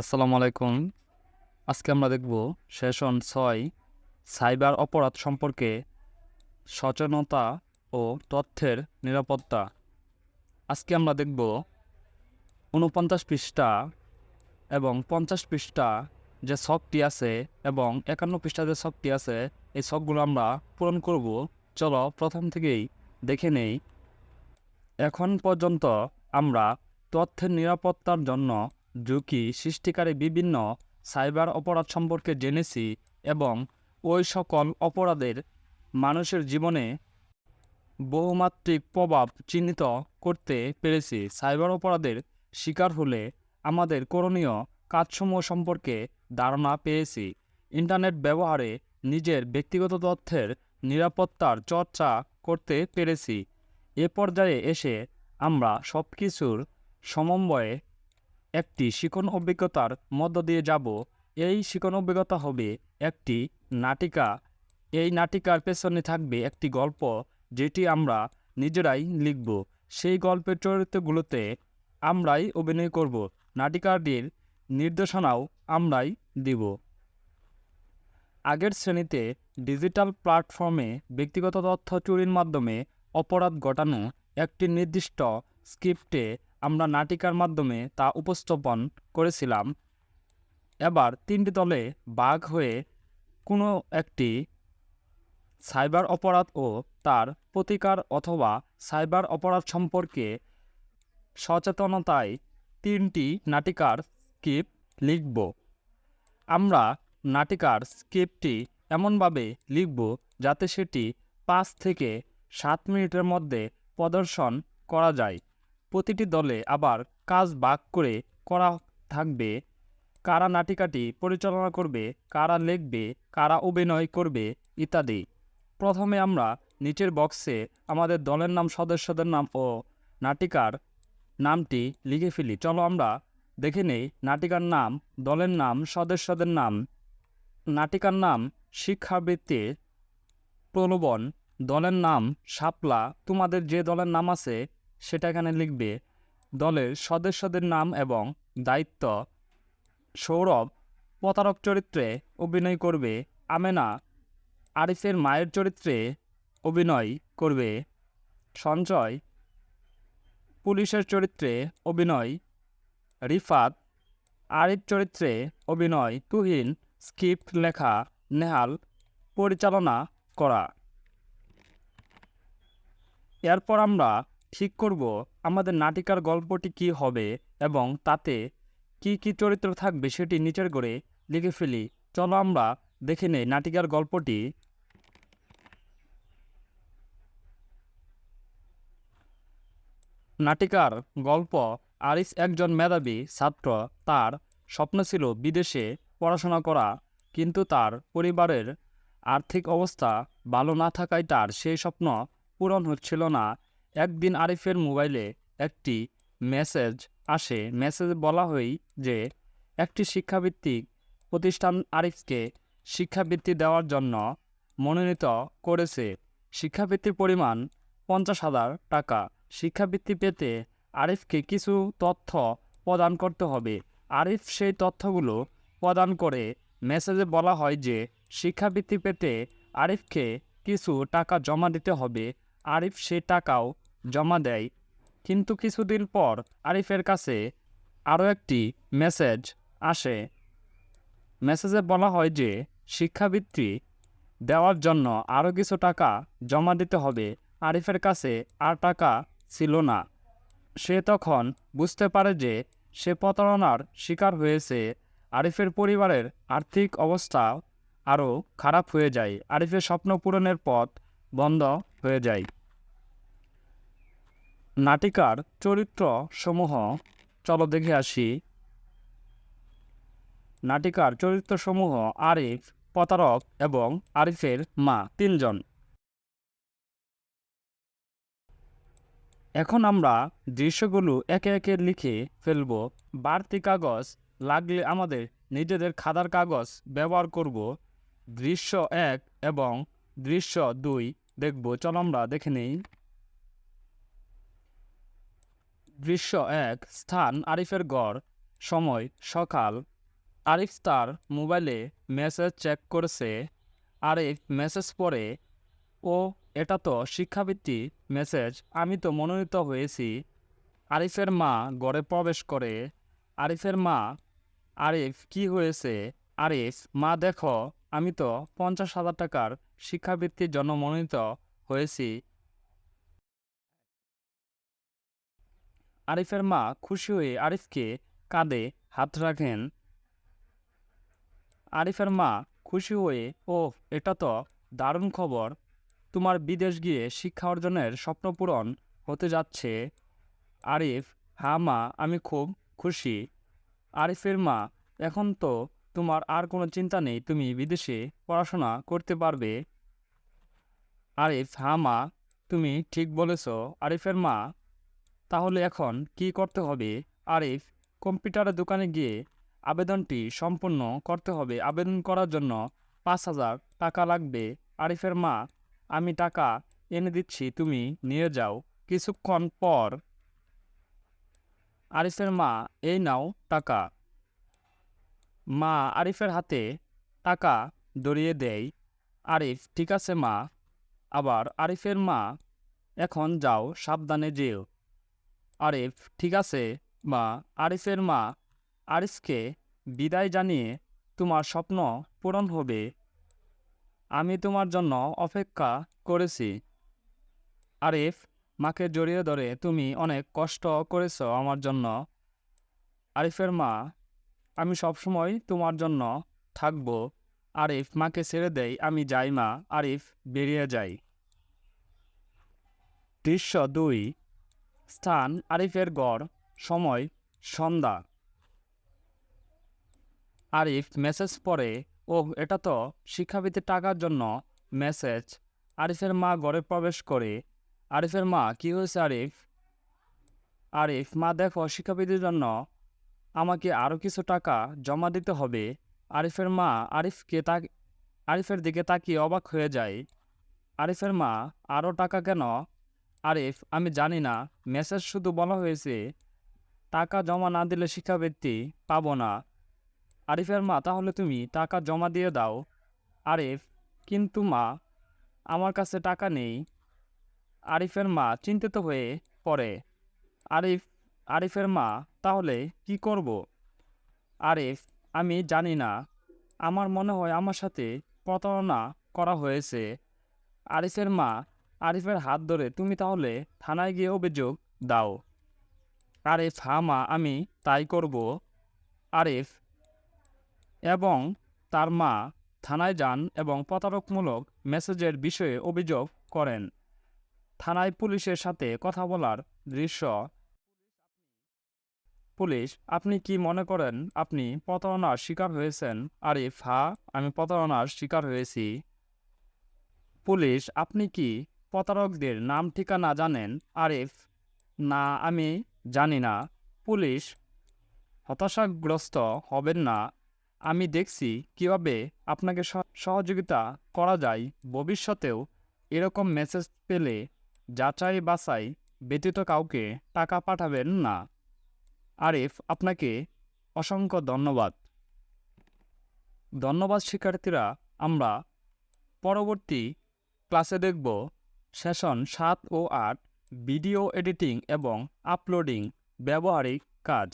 আসসালামু আলাইকুম। আজকে আমরা দেখব সেশন ছয়, সাইবার অপরাধ সম্পর্কে সচেতনতা ও তথ্যের নিরাপত্তা। আজকে আমরা দেখব উনপঞ্চাশ পৃষ্ঠা এবং পঞ্চাশ পৃষ্ঠা যে শখটি আছে এবং একান্ন পৃষ্ঠা যে শখটি আছে, এই শখগুলো আমরা পূরণ করব। চলো প্রথম থেকেই দেখে নেই। এখন পর্যন্ত আমরা তথ্যের নিরাপত্তার জন্য ঝুঁকি সৃষ্টিকারী বিভিন্ন সাইবার অপরাধ সম্পর্কে জেনেছি এবং ওই সকল অপরাধের মানুষের জীবনে বহুমাত্রিক প্রভাব চিহ্নিত করতে পেরেছি। সাইবার অপরাধের শিকার হলে আমাদের করণীয় কাজসমূহ সম্পর্কে ধারণা পেয়েছি। ইন্টারনেট ব্যবহারে নিজের ব্যক্তিগত তথ্যের নিরাপত্তার চর্চা করতে পেরেছি। এ পর্যায়ে এসে আমরা সব কিছুর সমন্বয়ে একটি শিখন অভিজ্ঞতার মধ্য দিয়ে যাব। এই শিখন অভিজ্ঞতা হবে একটি নাটিকা। এই নাটিকার পেছনে থাকবে একটি গল্প, যেটি আমরা নিজেরাই লিখব। সেই গল্পের চরিত্রগুলোতে আমরাই অভিনয় করব। নাটিকাটির নির্দেশনাও আমরাই দিব। আগের শ্রেণীতে ডিজিটাল প্ল্যাটফর্মে ব্যক্তিগত তথ্য চুরির মাধ্যমে অপরাধ ঘটানো একটি নির্দিষ্ট স্ক্রিপ্টে আমরা নাটিকার মাধ্যমে তা উপস্থাপন করেছিলাম। এবার তিনটি দলে বাঘ হয়ে কোনো একটি সাইবার অপরাধ ও তার প্রতিকার অথবা সাইবার অপরাধ সম্পর্কে সচেতনতায় তিনটি নাটিকার স্ক্রিপ্ট লিখব। আমরা নাটিকার স্ক্রিপ্টটি এমনভাবে লিখব যাতে সেটি পাঁচ থেকে সাত মিনিটের মধ্যে প্রদর্শন করা যায়। প্রতিটি দলে আবার কাজ ভাগ করে করা থাকবে, কারা নাটিকাটি পরিচালনা করবে, কারা লিখবে, কারা অভিনয় করবে ইত্যাদি। প্রথমে আমরা নিচের বক্সে আমাদের দলের নাম, সদস্যদের নাম ও নাটিকার নামটি লিখে ফেলি। চলো আমরা দেখে নেই নাটিকার নাম, দলের নাম, সদস্যদের নাম। নাটিকার নাম শিক্ষাবৃত্তির প্রলোভন। দলের নাম, শাপলা। তোমাদের যে দলের নাম আছে সেটা এখানে লিখবে, দলের সদস্যদের নাম এবং দায়িত্ব, সৌরভ প্রতারক চরিত্রে অভিনয় করবে, আমেনা আরিফের মায়ের চরিত্রে অভিনয় করবে, সঞ্জয় পুলিশের চরিত্রে অভিনয়, রিফাত আরিফ চরিত্রে অভিনয়, তুহিন স্ক্রিপ্ট লেখা, নেহাল পরিচালনা করা। এরপর আমরা ঠিক করব আমাদের নাটিকার গল্পটি কি হবে এবং তাতে কি কি চরিত্র থাকবে সেটি নিচের করে লিখে ফেলি। চলো আমরা দেখে নেই নাটিকার গল্পটি। নাটিকার গল্প আরিস একজন মেধাবী ছাত্র। তার স্বপ্ন ছিল বিদেশে পড়াশোনা করা, কিন্তু তার পরিবারের আর্থিক অবস্থা ভালো না থাকায় তার সেই স্বপ্ন পূরণ হচ্ছিল না। একদিন আরিফের মোবাইলে একটি মেসেজ আসে। মেসেজে বলা হয় যে, একটি শিক্ষাভিত্তিক প্রতিষ্ঠান আরিফকে শিক্ষাবৃত্তি দেওয়ার জন্য মনোনীত করেছে। শিক্ষাবৃত্তির পরিমাণ পঞ্চাশ হাজার টাকা। শিক্ষাবৃত্তি পেতে আরিফকে কিছু তথ্য প্রদান করতে হবে। আরিফ সেই তথ্যগুলো প্রদান করে মেসেজে বলা হয় যে, শিক্ষাবৃত্তি পেতে আরিফকে কিছু টাকা জমা দিতে হবে। আরিফ সে টাকাও জমা দেয়। কিন্তু কিছুদিন পর আরিফের কাছে আরও একটি মেসেজ আসে। মেসেজে বলা হয় যে, শিক্ষাবৃত্তি দেওয়ার জন্য আরও কিছু টাকা জমা দিতে হবে। আরিফের কাছে আর টাকা ছিল না। সে তখন বুঝতে পারে যে, সে প্রতারণার শিকার হয়েছে। আরিফের পরিবারের আর্থিক অবস্থা আরও খারাপ হয়ে যায়। আরিফের স্বপ্ন পূরণের পথ বন্ধ হয়ে যায়। নাটিকার চরিত্র সমূহ চলো দেখে আসি। নাটিকার চরিত্রসমূহ, আরিফ, প্রতারক এবং আরিফের মা, তিনজন। এখন আমরা দৃশ্যগুলো একে একে লিখে ফেলব। বাড়তি কাগজ লাগলে আমাদের নিজেদের খাতার কাগজ ব্যবহার করব। দৃশ্য এক এবং দৃশ্য দুই দেখব। চলো আমরা দেখে নিই। দৃশ্য এক, স্থান আরিফের গড়, সময় সকাল। আরিফ তার মোবাইলে মেসেজ চেক করেছে। আরিফ মেসেজ পড়ে, ও, এটা তো শিক্ষাবৃত্তি মেসেজ, আমি তো মনোনীত হয়েছি। আরিফের মা গড়ে প্রবেশ করে। আরিফের মা, আরিফ, কি হয়েছে? আরিফ, মা, দেখো, আমি তো পঞ্চাশ হাজার টাকার শিক্ষাবৃত্তির জন্য মনোনীত হয়েছি। আরিফের মা খুশি হয়ে আরিফকে কাঁধে হাত রাখেন। আরিফের মা খুশি হয়ে ও এটা তো দারুণ খবর। তোমার বিদেশ গিয়ে শিক্ষা অর্জনের স্বপ্ন পূরণ হতে যাচ্ছে। আরিফ হ্যাঁ মা, আমি খুব খুশি। আরিফের মা, এখন তো তোমার আর কোনো চিন্তা নেই, তুমি বিদেশে পড়াশোনা করতে পারবে। আরিফ হ্যাঁ মা, তুমি ঠিক বলেছ। আরিফের মা তাহলে এখন কি করতে হবে? আরিফ, কম্পিউটারের দোকানে গিয়ে আবেদনটি সম্পূর্ণ করতে হবে। আবেদন করার জন্য পাঁচ হাজার টাকা লাগবে। আরিফের মা, আমি টাকা এনে দিচ্ছি, তুমি নিয়ে যাও। কিছুক্ষণ পর আরিফের মা, এই নাও টাকা। মা আরিফের হাতে টাকা ধরিয়ে দেয়। আরিফ, ঠিক আছে মা। আবার আরিফের মা, এখন যাও, সাবধানে যেও। আরিফ, ঠিক আছে? মা, আরিফের মা, আরিফকে বিদায় জানিয়ে তোমার স্বপ্ন পূরণ হবে। আমি তোমার জন্য অপেক্ষা করেছি। আরিফ, মাকে জড়িয়ে ধরে তুমি অনেক কষ্ট করেছ আমার জন্য। আরিফের মা, আমি সবসময় তোমার জন্য থাকব। আরিফ, মাকে ছেড়ে দেয় আমি যাই মা। আরিফ, বেরিয়ে যাই। দৃশ্য দুই। স্থান আরিফের গড়, সময়, সন্ধ্যা। আরিফ মেসেজ পড়ে ও এটা তো শিক্ষাবৃত্তির টাকার জন্য মেসেজ আরিফের মা ঘরে প্রবেশ করে, আরিফের মা, কি হয়েছে আরিফ? আরিফ, মা, দেখো, শিক্ষাবৃত্তির জন্য আমাকে আরও কিছু টাকা জমা দিতে হবে। আরিফের মা আরিফকে তা, আরিফের দিকে তাকিয়ে অবাক হয়ে যায়। আরিফের মা আরও টাকা কেন আরিফ, আমি জানি না। মেসেজ শুধু বলা হয়েছে, টাকা জমা না দিলে শিক্ষাবৃত্তি পাবো না। আরিফের মা, তাহলে তুমি টাকা জমা দিয়ে দাও। আরিফ, কিন্তু মা, আমার কাছে টাকা নেই। আরিফের মা চিন্তিত হয়ে পড়ে। আরিফ, আরিফের মা, তাহলে কি করব? আরিফ, আমি জানি না। আমার মনে হয় আমার সাথে প্রতারণা করা হয়েছে। আরিফের মা আরিফের হাত ধরে তুমি তাহলে থানায় গিয়ে অভিযোগ দাও। আরিফ হ্যাঁ মা, আমি তাই করব। আরিফ, এবং তার মা থানায় যান এবং প্রতারকমূলক মেসেজের বিষয়ে অভিযোগ করেন। থানায় পুলিশের সাথে কথা বলার দৃশ্য পুলিশ, আপনি কি মনে করেন আপনি প্রতারণার শিকার হয়েছেন? আরিফ, হা, আমি প্রতারণার শিকার হয়েছি। পুলিশ, আপনি কি প্রতারকদের নাম ঠিকানা জানেন আরিফ। না, আমি জানি না। পুলিশ হতাশাগ্রস্ত হবেন না। আমি দেখছি কীভাবে আপনাকে সহ- সহযোগিতা করা যায়। ভবিষ্যতেও এরকম মেসেজ পেলে যাচাই বাছাই ব্যতীত কাউকে টাকা পাঠাবেন না। আরিফ, আপনাকে অসংখ্য ধন্যবাদ। ধন্যবাদ, শিক্ষার্থীরা। আমরা পরবর্তী ক্লাসে দেখব। সেশন সাত ও আট ভিডিও এডিটিং এবং আপলোডিং ব্যবহারিক কাজ।